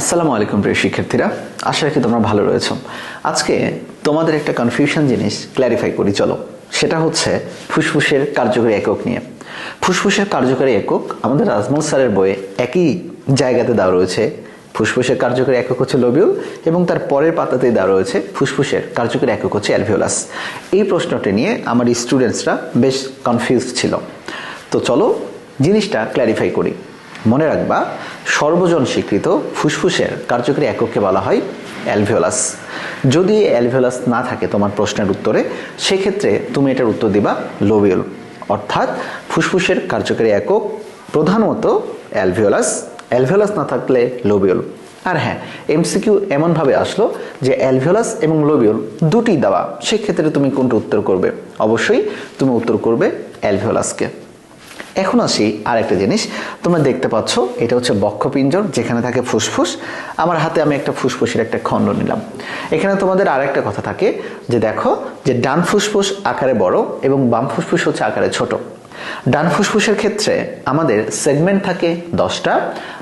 আসসালামু আলাইকুম, প্রিয় শিক্ষার্থীরা। আশা রাখি তোমরা ভালো রয়েছ। আজকে তোমাদের একটা কনফিউশন জিনিস ক্ল্যারিফাই করি, চলো। সেটা হচ্ছে ফুসফুসের কার্যকরী একক নিয়ে। ফুসফুসের কার্যকরী একক আমাদের রাজমল স্যারের বইয়ে একই জায়গাতে দেওয়া রয়েছে। ফুসফুসের কার্যকরী একক হচ্ছে লোবিউল এবং তার পরের পাতাতেই দেওয়া রয়েছে ফুসফুসের কার্যকরী একক হচ্ছে অ্যালভিওলাস। এই প্রশ্নটি নিয়ে আমার স্টুডেন্টসরা বেশ কনফিউজ ছিল। তো চলো জিনিসটা ক্ল্যারিফাই করি। মনে রাখবা সর্বজন স্বীকৃত ফুসফুসের কার্যকরী একককে বলা হয় অ্যালভিওলাস। যদি অ্যালভিওলাস না থাকে তোমার প্রশ্নের উত্তরে, সেক্ষেত্রে তুমি এটার উত্তর দিবা লোবিউল অর্থাৎ ফুসফুসের কার্যকরী একক প্রধানত অ্যালভিওলাস। অ্যালভিওলাস না থাকলে লোবিউল আর হ্যাঁ এমসিকিউ এমনভাবে আসলো যে অ্যালভিওলাস এবং লোবিউল দুটি দেওয়া, সেক্ষেত্রে তুমি কোনটা উত্তর করবে? অবশ্যই তুমি উত্তর করবে অ্যালভিওলাসকে। এখন আসি আর একটা জিনিস। তোমরা দেখতে পাচ্ছ, এটা হচ্ছে বক্ষপিঞ্জর, যেখানে থাকে ফুসফুস। আমার হাতে আমি একটা ফুসফুসের একটা খণ্ড নিলাম। এখানে তোমাদের আর একটা কথা থাকে, যে দেখো, যে ডান ফুসফুস আকারে বড় এবং বাম ফুসফুস হচ্ছে আকারে ছোট। ডান ফুসফুসের ক্ষেত্রে আমাদের সেগমেন্ট থাকে দশটা,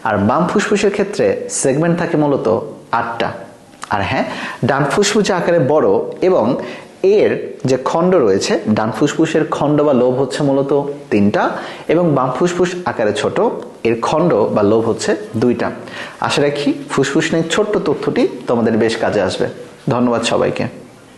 আর বাম ফুসফুসের ক্ষেত্রে সেগমেন্ট থাকে মূলত আটটা। আর হ্যাঁ ডান ফুসফুস আকারে বড় এবং এর যে খণ্ড রয়েছে, ডান ফুসফুসের খণ্ড বা লোভ হচ্ছে মূলত তিনটা এবং বাম ফুসফুস আকারে ছোট, এর খণ্ড বা লোভ হচ্ছে দুইটা। আশা রাখি ফুসফুস নিয়ে ছোট্ট তথ্যটি তোমাদের বেশ কাজে আসবে। ধন্যবাদ সবাইকে।